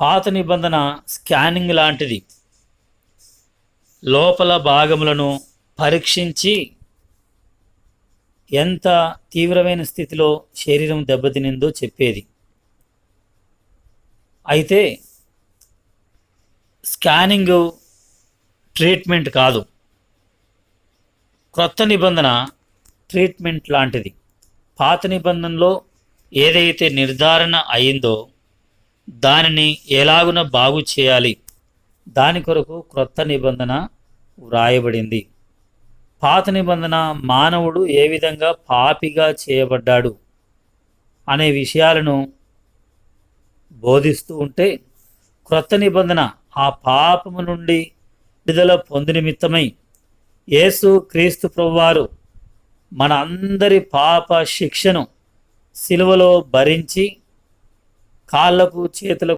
పాత నిబంధన స్కానింగ్ లాంటిది. లోపల భాగములను పరీక్షించి ఎంత తీవ్రమైన స్థితిలో శరీరం దెబ్బతినిందో చెప్పేది. అయితే స్కానింగ్ ట్రీట్మెంట్ కాదు. క్రొత్త నిబంధన ట్రీట్మెంట్ లాంటిది. పాత నిబంధనలో ఏదైతే నిర్ధారణ అయిందో దానిని ఎలాగున బాగు చేయాలి? దాని కొరకు క్రొత్త నిబంధన వ్రాయబడింది. పాత నిబంధన మానవుడు ఏ విధంగా పాపిగా చేయబడ్డాడు అనే విషయాలను బోధిస్తూ ఉంటే క్రొత్త నిబంధన ఆ పాపము నుండి విడుదల పొంది నిమిత్తమై యేసు క్రీస్తు ప్రభువారు మన అందరి పాప శిక్షను సిలువలో భరించి కాళ్ళకు చేతులకు